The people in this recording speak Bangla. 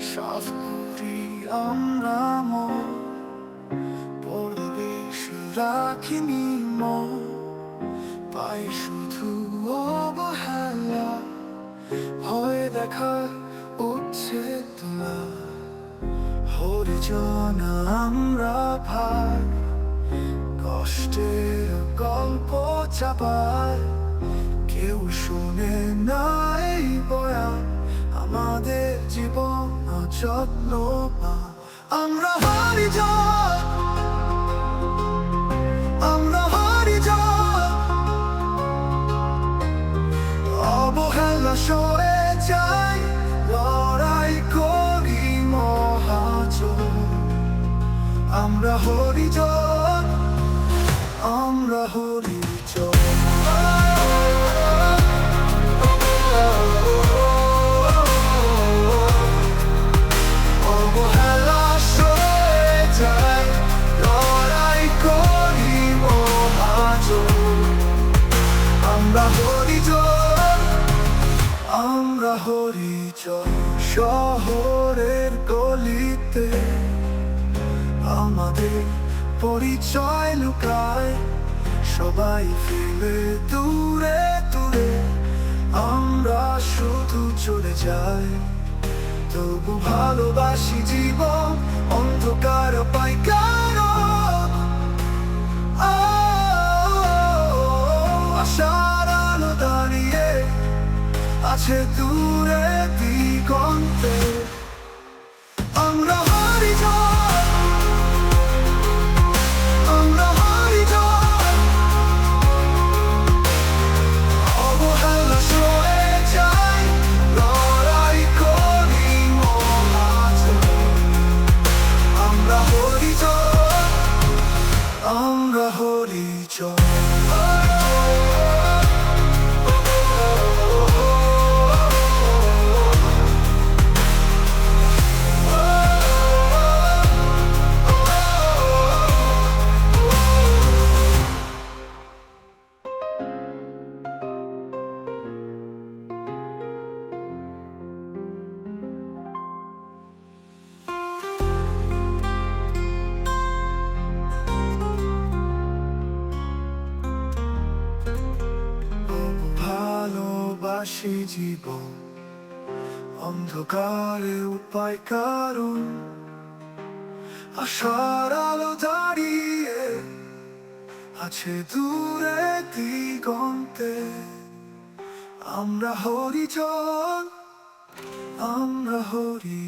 সাফ আমরা পাই শুধু অবহেলা, ভয় দেখা উঠছে তোলা হরিজন আমরা ভাই, কষ্টের গল্প চাপায় কেউ শুনে নাই বয়া আমাদের জীবন যত্ন আমরা হরিজন আমরা হরিজন অবহেলা সরে যাই, লড়াই করি মহাজন। আমরা হরিজন আমরা হরিজন হরিজন শহরের গলিতে আমাদের পরিচয় লুকায়। সবাই ফেলে দূরে দূরে, আমরা শুধু চলে যাই। তবু ভালোবাসি জীবন অন্ধকার পাই আছে দূরে দিগন্তে ভালোবাসি জীবন অন্ধকারে উপায় কারণ আশার আলো দাঁড়িয়ে আছে দূরে দিগন্তে আমরা হরিজন আমরা হরি